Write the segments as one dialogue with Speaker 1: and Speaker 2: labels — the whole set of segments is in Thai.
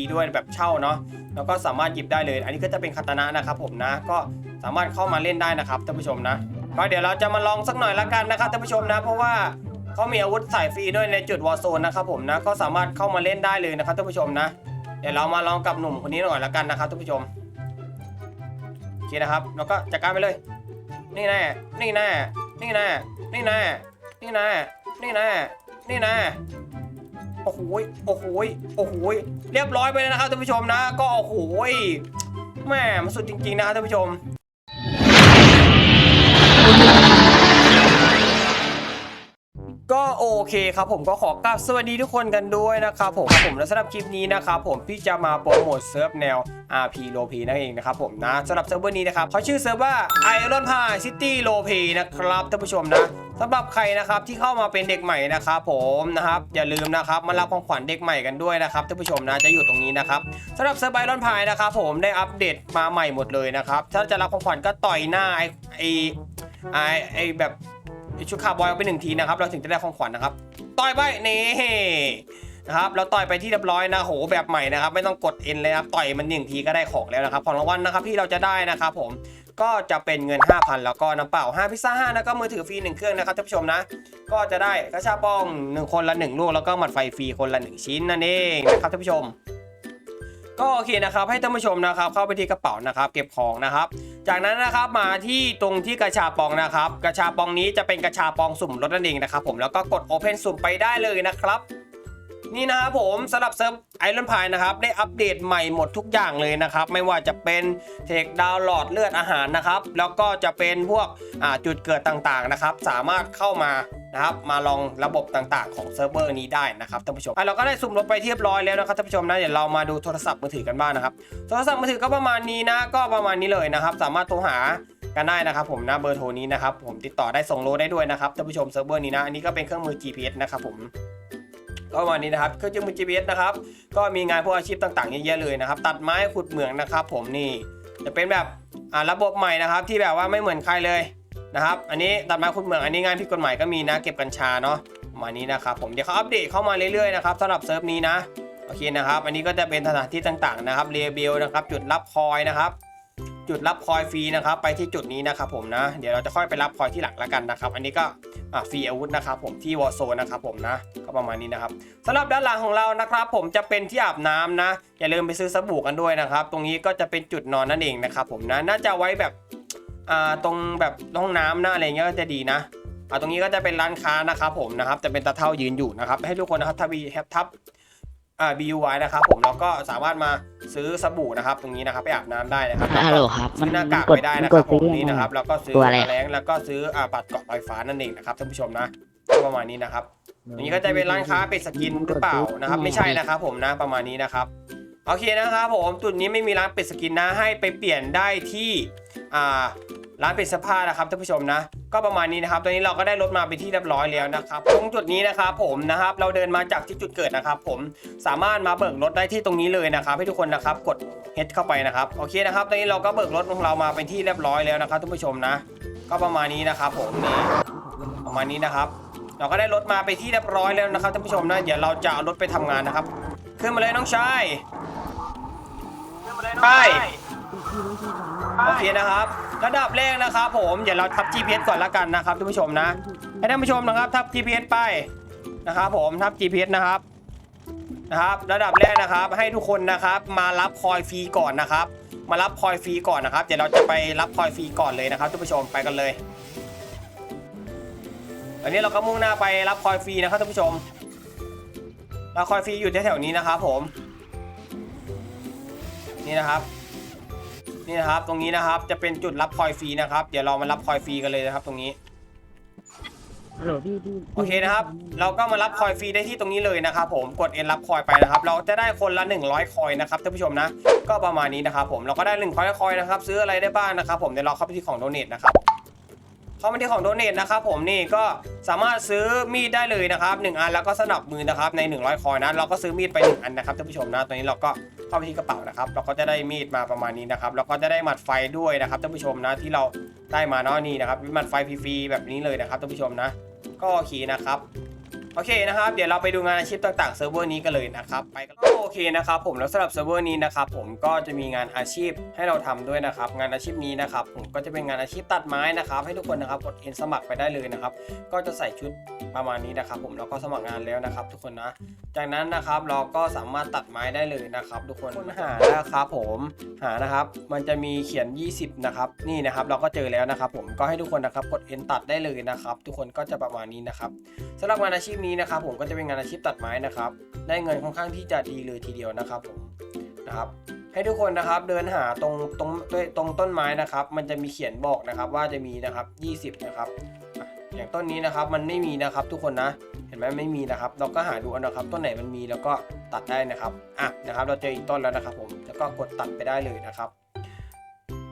Speaker 1: ีด้วยแบบเช่าเนาะแล้วก็สามารถหยิบได้เลย อันนี้ก็จะเป็นคาตานะนะครับผมนะก็สามารถเข้ามาเล่นได้นะครับท่านผู้ชมนะก็เดี๋ยวเราจะมาลองสักหน่อยละกันนะครับท่านผู้ชมนะเพราะว่าเขามีอาวุธสายฟรีด้วยในจุดวอร์โซนนะครับผมนะก็สามารถเข้ามาเล่นได้เลยนะครับท่านผู้ชมนะ เดี๋ยวเรามาลองกับหนุ่มคนนี้หน่อยละกันนะครับท่านผู้ชมโอเคนะครับแล้วก็จัดการไปเลย นี่แน่นี่แน่นี่แน่นี่แน่นี่แน่นี่แน่นี่แน่ โอ้โหโอ้โหโอ้โหเรียบร้อยไปแล้วนะครับท่านผู้ชมนะ ก็โอ้โหแม่มันสุดจริงๆนะครับท่านผู้ชม ก็โอเคครับผมก็ขอกราบสวัสดีทุกคนกันด้วยนะครับผมครับผมและสำหรับคลิปนี้นะครับผมพี่จะมาโปรโมทเซิร์ฟแนว RP l o p นั่นเองนะครับผมนะสำหรับเซิร์ฟเวอร์นี้นะครับเขาชื่อเซิร์ฟว่า Iron Pie City l o p นะครับท่านผู้ชมนะสำหรับใครนะครับที่เข้ามาเป็นเด็กใหม่นะครับผมนะครับอย่าลืมนะครับมารับของขวัญเด็กใหม่กันด้วยนะครับท่านผู้ชมนะจะอยู่ตรงนี้นะครับสำหรับเซิร์ฟ Iron Pie นะครับผมได้อัปเดตมาใหม่หมดเลยนะครับถ้าจะรับของขวัญก็ต่อยหน้าไอไอไอไอแบบ ชุดคาร์บอยเอาไปหนึ่งทีนะครับ เราถึงจะได้ของขวัญนะครับ ต่อยไปนี่นะครับเราต่อยไปที่เรียบร้อยนะโหแบบใหม่นะครับ ไม่ต้องกดเอ็นเลยนะครับต่อยมันหนึ่งทีก็ได้ของแล้วนะครับ ของรางวัลนะครับที่เราจะได้นะครับผมก็จะเป็นเงิน 5,000 แล้วก็น้ำเปล่า 5 พิซซ่า5แล้วก็มือถือฟรี1เครื่องนะครับท่านผู้ชมนะ ก็จะได้กระชาป้อง 1 คนละ 1 ลูก แล้วก็หมัดไฟฟรีคนละ 1 ชิ้นนั่นเองนะครับท่านผู้ชม ก็โอเคนะครับให้ท่านผู้ชมนะครับเข้าไปที่กระเป๋านะครับเก็บของนะครับ จากนั้นนะครับมาที่ตรงที่กระชาปองนะครับ กระชาปองนี้จะเป็นกระชาปองสุ่มรถนั่นเองนะครับผมแล้วก็กด Open สุ่มไปได้เลยนะครับ นี่นะครับผมสำหรับเซิร์ฟไอรอนพายนะครับได้อัปเดตใหม่หมดทุกอย่างเลยนะครับ ไม่ว่าจะเป็นเทคดาวน์โหลดเลือดอาหารนะครับ แล้วก็จะเป็นพวกจุดเกิดต่างๆนะครับ สามารถเข้ามานะครับมาลองระบบต่างๆ ของเซิร์ฟเวอร์นี้ได้นะครับท่านผู้ชมอะเราก็ได้สุ่มลดไปเรียบร้อยแล้วนะครับท่านผู้ชมนะเดี๋ยวเรามาดูโทรศัพท์มือถือกันบ้างนะครับ โทรศัพท์มือถือก็ประมาณนี้นะก็ประมาณนี้เลยนะครับ สามารถโทรหากันได้นะครับผมนะเบอร์โทรนี้นะครับผมติดต่อได้ส่งโลได้ด้วยนะครับท่านผู้ชมเซิร์ฟเวอร์นี้นะอันนี้ก็เป็นเครื่องมือ GPS นะครับผม ก็ประมาณนี้นะครับเครื่องมือ GPS นะครับก็มีงานพวกอาชีพต่างๆเยอะแยะเลยนะครับ ตัดไม้ขุดเหมืองนะครับ ผมนี่จะเป็นแบบระบบใหม่นะครับ ที่แบบว่าไม่เหมือนใครเลยนะครับ อันนี้ตัดไม้ขุดเหมืองอันนี้งานผิดกฎหมายก็มีนะเก็บกัญชาเนาะมานี้นะครับผมเดี๋ยวเขาอัปเดตเข้ามาเรื่อยๆนะครับสำหรับเซิร์ฟนี้นะโอเคนะครับ อันนี้ก็จะเป็นสถานที่ต่างๆนะครับเรียเบลนะครับ จุดรับคอยนะครับ จุดรับคอยฟรีนะครับ ไปที่จุดนี้นะครับผมนะ เดี๋ยวเราจะค่อยไปรับคอยที่หลังแล้วกันนะครับ อันนี้ก็ฟรีอาวุธนะครับผมที่วอโซนนะครับผมนะก็ประมาณนี้นะครับสำหรับด้านหลังของเรานะครับ ผมจะเป็นที่อาบน้ำนะ อย่าลืมไปซื้อสบู่กันด้วยนะครับ ตรงนี้ก็จะเป็นจุดนอนนั่นเองนะครับผมนะน่าจะไว้แบบอ่าตรงแบบห้องน้ำนะอะไรเงี้ยก็จะดีนะอ่าตรงนี้ก็จะเป็นร้านค้านะครับผมนะครับจะเป็นตาเท่ายืนอยู่นะครับ ให้ทุกคนนะครับถ้ามีแฮปทับ อ่า BUY นะครับผมแล้วก็สามารถมาซื้อสบู่นะครับตรงนี้นะครับไปอาบน้ำได้นะครับแล้ว
Speaker 2: ฮัลโหล
Speaker 1: ก็
Speaker 2: ครับ
Speaker 1: ซื้อหน้ากาก
Speaker 2: กด
Speaker 1: ไปได้นะ
Speaker 2: มัน
Speaker 1: ค
Speaker 2: ก
Speaker 1: รั
Speaker 2: ด
Speaker 1: บผม
Speaker 2: ซื้อ
Speaker 1: นี่นะครับแล้วก็ซื้อ
Speaker 2: ตัวอะไร
Speaker 1: แรงแล้วก็ซื้ออ่าบัตรเกาะไฟฟ้านั่นเองนะครับท่านผู้ชมนะก็ประมาณนี้นะครับอันนี้ก็จะเป็นร้านค้าเป็ดสกินหรือเปล่านะครับ ไม่ใช่นะครับ ผมนะประมาณนี้นะครับโอเคนะครับผมจุดนี้ไม่มีร้านเป็ดสกินนะให้ไปเปลี่ยนได้ที่อ่า ร้านเป็ดเสื้อผ้านะครับท่านผู้ชมนะ ก็ประมาณนี้นะครับ ตอนนี้เราก็ได้รถมาเป็นที่เรียบร้อยแล้วนะครับ ตรงจุดนี้นะครับผมนะครับ เราเดินมาจากที่จุดเกิดนะครับ ผมสามารถมาเบิกรถได้ที่ตรงนี้เลยนะครับ ให้ทุกคนนะครับกดเฮดเข้าไปนะครับโอเคนะครับ ตอนนี้เราก็เบิกรถของเรามาเป็นที่เรียบร้อยแล้วนะครับทุกผู้ชมนะ ก็ประมาณนี้นะครับ ผมนี่ประมาณนี้นะครับ เราก็ได้รถมาไปนที่เรียบร้อยแล้วนะครับท่านผู้ชมนะเดี๋ยวเราจะเอารถไปทำงานนะครับขึ้นมาเลยน้องชายไปโอเคนะครับ ระดับแรกนะครับผมเดี๋ยวเราทับ GPS ก่อนละกันนะครับท่านผู้ชมนะให้ท่านผู้ชมนะครับ ทับ GPS ไปนะครับผมทับ GPS นะครับนะครับ ระดับแรกนะครับ ให้ทุกคนนะครับ มารับคอยฟรีก่อนนะครับ มารับคอยฟรีก่อนนะครับ เดี๋ยวเราจะไปรับคอยฟรีก่อนเลยนะครับท่านผู้ชมไปกันเลยอันนี้เราก็มุ่งหน้าไปรับคอยฟรีนะครับท่านผู้ชมรับคอยฟรีอยู่แถวๆนี้นะครับผมนี่นะครับ นี่นะครับตรงนี้นะครับจะเป็นจุดรับคอยฟรีนะครับ เดี๋ยวเรามารับคอยฟรีกันเลยนะครับ ตรงนี้
Speaker 2: ฮัลโหลพี่พี่
Speaker 1: โอเคนะครับ เราก็มารับคอยฟรีได้ที่ตรงนี้เลยนะครับ ผมกดเอ็นรับคอยไปนะครับ เราจะได้คนละ 100 คอยนะครับท่านผู้ชมนะ ก็ประมาณนี้นะครับ ผมเราก็ได้1 0 0คอยนะครับ ซื้ออะไรได้บ้างนะครับ ผมเดี๋ยวเราเข้าไปที่ของโดเนทนะครับเข้ามาที่ของโดเนทนะครับ ผมนี่ก็สามารถซื้อมีดได้เลยนะครับ1อันแล้วก็สนับมือนะครับใน 100 คอยนะเราก็ซื้อมีดไป1อันนะครับท่านผู้ชมนะตอนนี้เราก็ เข้าไปที่กระเป๋านะครับเราก็จะได้มีดมาประมาณนี้นะครับเราก็จะได้หมัดไฟด้วยนะครับท่านผู้ชมนะที่เราได้มาเนาะนี่นะครับมีหมัดไฟฟรีๆแบบนี้เลยนะครับท่านผู้ชมนะ ก็โอเคนะครับ โอเคนะครับ เดี๋ยวเราไปดูงานอาชีพต่างๆเซิร์ฟเวอร์นี้กันเลยนะครับ ไปกันโอเคนะครับผมแล้วสำหรับเซิร์ฟเวอร์นี้นะครับผมก็จะมีงานอาชีพให้เราทำด้วยนะครับ งานอาชีพนี้นะครับผมก็จะเป็นงานอาชีพตัดไม้นะครับ ให้ทุกคนนะครับกดเอ็นสมัครไปได้เลยนะครับ ก็จะใส่ชุดประมาณนี้นะครับ ผมแล้วก็สมัครงานแล้วนะครับ ทุกคนนะ จากนั้นนะครับเราก็สามารถตัดไม้ได้เลยนะครับ ทุกคนค้นหานะครับผมหานะครับ มันจะมีเขียน 20 นะครับนี่นะครับเราก็เจอแล้วนะครับ ผมก็ให้ทุกคนนะครับกดเอ็นตัดได้เลยนะครับ ทุกคนก็จะประมาณนี้นะครับสำหรับงานอาชีพนี้นะครับผมก็จะเป็นงานอาชีพตัดไม้นะครับ ได้เงินค่อนข้างที่จะดีเลยทีเดียวนะครับผมนะครับให้ทุกคนนะครับเดินหาตรงตรงตรงต้นไม้นะครับ มันจะมีเขียนบอกนะครับว่าจะมีนะครับ20 นะครับ อย่างต้นนี้นะครับมันไม่มีนะครับทุกคนนะ เห็นไหมไม่มีนะครับ เราก็หาดูนะครับต้นไหนมันมีแล้วก็ตัดได้นะครับอะนะครับ เราเจออีกต้นแล้วนะครับ ผมแล้วก็กดตัดไปได้เลยนะครับ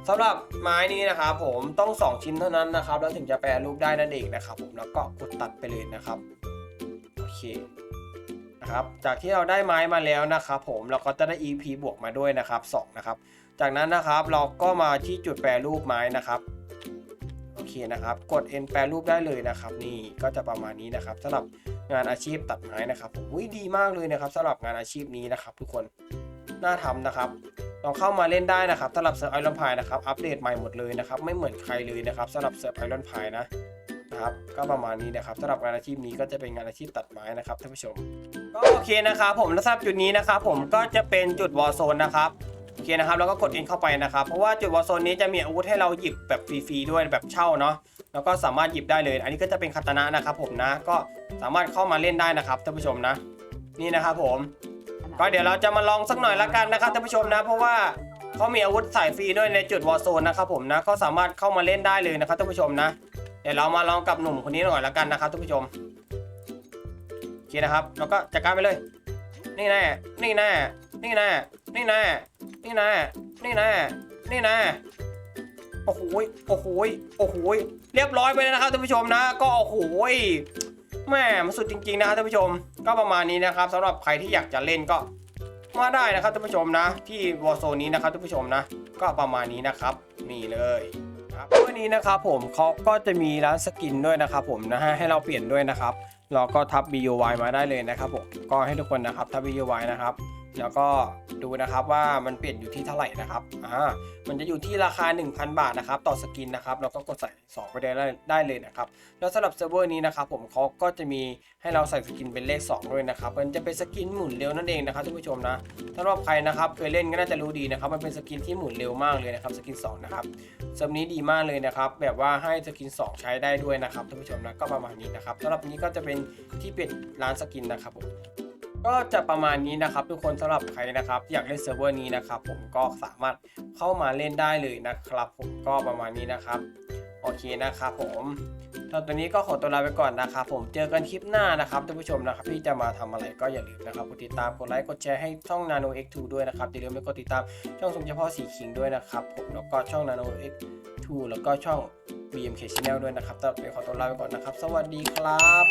Speaker 1: สำหรับไม้นี้นะครับผมต้อง 2 ชิ้นเท่านั้นนะครับ แล้วถึงจะแปรรูปได้นั่นเองนะครับ ผมแล้วก็กดตัดไปเลยนะครับ เคนะครับจากที่เราได้ไม้มาแล้วนะครับผมเราก็จะได้ EP บวกมาด้วยนะครับ2นะครับจากนั้นนะครับเราก็มาที่จุดแปรรูปไม้นะครับโอเคนะครับกด N แปรรูปได้เลยนะครับ นี่ก็จะประมาณนี้นะครับสำหรับงานอาชีพตัดไม้นะครับผมอุ้ยดีมากเลยนะครับสำหรับงานอาชีพนี้นะครับ ทุกคนน่าทำนะครับลองเข้ามาเล่นได้นะครับสำหรับเซิร์ฟไอรอนพายนะครับอัปเดตใหม่หมดเลยนะครับไม่เหมือนใครเลยนะครับสำหรับเซิร์ฟไอรอนพายนะ นะครับ ก็ประมาณนี้นะครับสำหรับงานอาชีพนี้ก็จะเป็นงานอาชีพตัดไม้นะครับท่านผู้ชม ก็โอเคนะครับ ผมแล้วสำหรับจุดนี้นะครับ ผมก็จะเป็นจุดวอลโซนนะครับโอเคนะครับแล้วก็กดเองเข้าไปนะครับ เพราะว่าจุดวอลโซนนี้จะมีอาวุธให้เราหยิบแบบฟรีๆด้วยแบบเช่าเนาะแล้วก็สามารถหยิบได้เลย อันนี้ก็จะเป็นคาตานะนะครับผมนะ ก็สามารถเข้ามาเล่นได้นะครับท่านผู้ชมนะ นี่นะครับผม ก็เดี๋ยวเราจะมาลองสักหน่อยละกันนะครับท่านผู้ชมนะ เพราะว่าเขามีอาวุธสายฟรีด้วยในจุดวอลโซนนะครับผมนะ ก็สามารถเข้ามาเล่นได้เลยนะครับท่านผู้ชมนะ เดี๋ยวเรามาลองกับหนุ่มคนนี้หน่อยละกันนะครับท่านผู้ชมโอเคนะครับแล้วก็จัดการไปเลย นี่แน่นี่แน่นี่แน่นี่แน่นี่แน่นี่แน่นี่แน่โอ้โหโอ้โหโอ้โหเรียบร้อยไปแล้วนะครับท่านผู้ชมนะ ก็โอ้โหแม่มันสุดจริงๆนะครับท่านผู้ชม ก็ประมาณนี้นะครับสำหรับใครที่อยากจะเล่นก็มาได้นะครับท่านผู้ชมนะ ที่วอโซนนี้นะครับท่านผู้ชมนะ ก็ประมาณนี้นะครับนี่เลย ครับวันนี้นะครับผมเขาก็จะมีร้านสกินด้วยนะครับผมนะฮะให้เราเปลี่ยนด้วยนะครับเราก็ทับ BUY มาได้เลยนะครับผมก็ให้ทุกคนนะครับทับ BUY นะครับ แล้วก็ดูนะครับว่ามันเปลี่ยนอยู่ที่เท่าไหร่นะครับอ่ามันจะอยู่ที่ราคา 1,000 บาทนะครับต่อสกินนะครับแล้วก็กดใส่2ไปได้ได้เลยนะครับแล้วสำหรับเซิร์ฟเวอร์นี้นะครับผมเขาก็จะมีให้เราใส่สกินเป็นเลข 2 ด้วยนะครับมันจะเป็นสกินหมุนเร็วนั่นเองนะครับท่านผู้ชมนะถ้าว่าใครนะครับเคยเล่นก็น่าจะรู้ดีนะครับมันเป็นสกินที่หมุนเร็วมากเลยนะครับสกิน2นะครับเซิร์ฟนี้ดีมากเลยนะครับแบบว่าให้สกิน 2 ใช้ได้ด้วยนะครับท่านผู้ชมนะก็ประมาณนี้นะครับสำหรับนี้ก็จะเป็นที่เป็นร้านสกินนะครับผม ก็จะประมาณนี้นะครับทุกคนสำหรับใครนะครับ อยากเล่นเซิร์ฟเวอร์นี้นะครับ ผมก็สามารถเข้ามาเล่นได้เลยนะครับ ผมก็ประมาณนี้นะครับ โอเคนะครับผมตอนตัวนี้ก็ขอตัวลาไปก่อนนะครับผมเจอกันคลิปหน้านะครับท่านผู้ชมนะครับที่จะมาทำอะไรก็อย่าลืมนะครับกดติดตามกดไลค์กดแชร์ให้ช่อง Nano X2 ด้วยนะครับอย่าลืมไปกดติดตามช่องสมเฉพาะสีคิงด้วยนะครับผมแล้วก็ช่อง Nano X2 แล้วก็ช่อง BMK Channel ด้วยนะครับตอนนี้ขอตัวลาไปก่อนนะครับ สวัสดีครับ